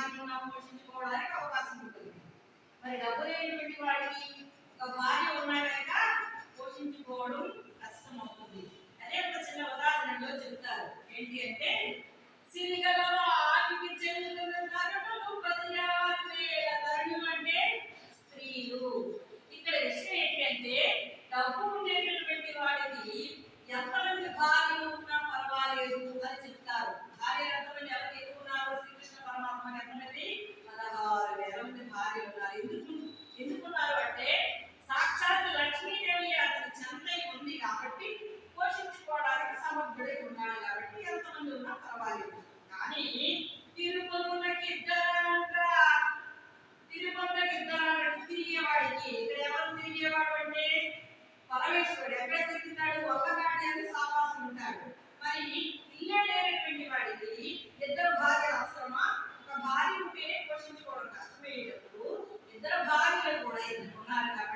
పోషించుకోవడానికి అవకాశం ఉంటుంది. మరి డబ్బు లేనటువంటి వాడికి ఒక భార్య పోషించుకోవడం కష్టం అదే ఒక చిన్న చెప్తారు. ఏంటి అంటే సిరిగలలో ఆకి చెల్లుతున్నారు తిరిగేవాడికి ఇక్కడ ఎవరు తిరిగేవాడు అంటే పరమేశ్వరుడు. ఎక్కడ తిరుగుతాడు? ఒకనాటి అని సావాసం ఉంటాడు. మరి ఇల్లే లేనటువంటి వాడికి ఇద్దరు భార్య అవసరమా? ఒక భార్య ఉంటేనే పోషించుకోవడం కష్టమయ్యేటప్పుడు ఇద్దరు భార్యలు కూడా ఇద్దరు ఉన్నారు కాబట్టి